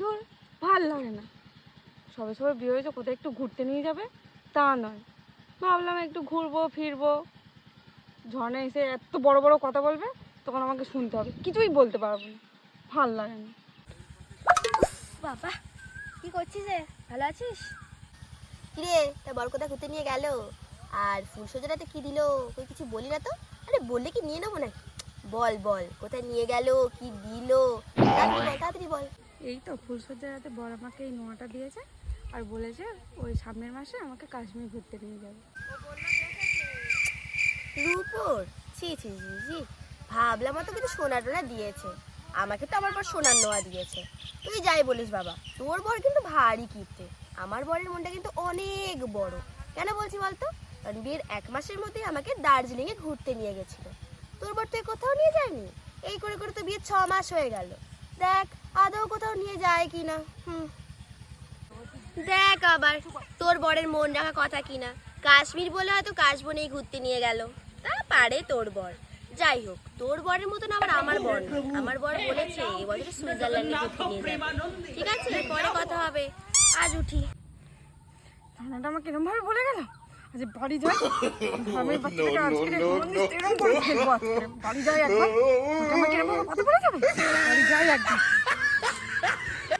ধর ভালো লাগে না। সবে সবে বিয়ে হয়েছে কোথায় একটু ঘুরতে নিয়ে যাবে? তা নয়। ভাবলাম একটু ঘুরবো ফিরবো। ঝর্ণা এসে এত বড় বড় কথা বলবে তখন আমাকে শুনতে হবে। কিছুই বলতে পারব না। ভালো লাগে না। বাবা কি করছিস রে? ভালো আছিস? কিরে তা বর কোথায় ঘুরতে নিয়ে গেল? আর ফুলসজ্জাটাতে কি দিল? তুই কিছু বলি না তো? আরে বললে কি নিয়ে নেব না বল বল কোথায় নিয়ে গেল কি দিল তাড়াতাড়ি বল তাড়াতাড়ি বল এই তো ফুলসজ্জার রাতে বর আমাকে এই নোয়াটা দিয়েছে আর বলেছে ওই সামনের মাসে আমাকে কাশ্মীর ঘুরতে নিয়ে যাবে। রূপোর? ছি ছি ছি ছি। ভাবলাম তো কিছু সোনা টোনা দিয়েছে। আমাকে তো আমার বর সোনার নোয়া দিয়েছে। তুই যাই বলিস বাবা। তোর বর কিন্তু ভারী কিপটে আমার বরের মনটা কিন্তু অনেক বড়। কেন বলছি বলতো? কারণ বিয়ের এক মাসের মধ্যেই আমাকে দার্জিলিংয়ে ঘুরতে নিয়ে গেছিল। তোর বর তুই কোথাও নিয়ে যায়নি? এই করে করে তো বিয়ে ছ মাস হয়ে গেল। দেখ, আদৌ যায় কি না হুম। দেখ আবার তোর বরের মন রাখা কথা কিনা। কাশ্মীর বলে হয়তো কাশবনেই ঘুরতে নিয়ে গেল। তা পারে তোর বর। যাই হোক তোর বরের মতন আবার আমার বর আমার বর বলেছে এবছর সুইজারল্যান্ডে ঘুরতে নিয়ে যাবে। ঠিক আছে পরে কথা হবে। আজ উঠি। ঠান্ডাটা আমাকে এরকম ভাবে বলে গেল? আজ বাড়ি যাই। আমি বাচ্চাটাকে আজকে এরকম করে ফেলব আজকে বাড়ি যাই একবার। আমাকে এরকম ভাবে কথা বলে যাবে? বাড়ি যাই একবার।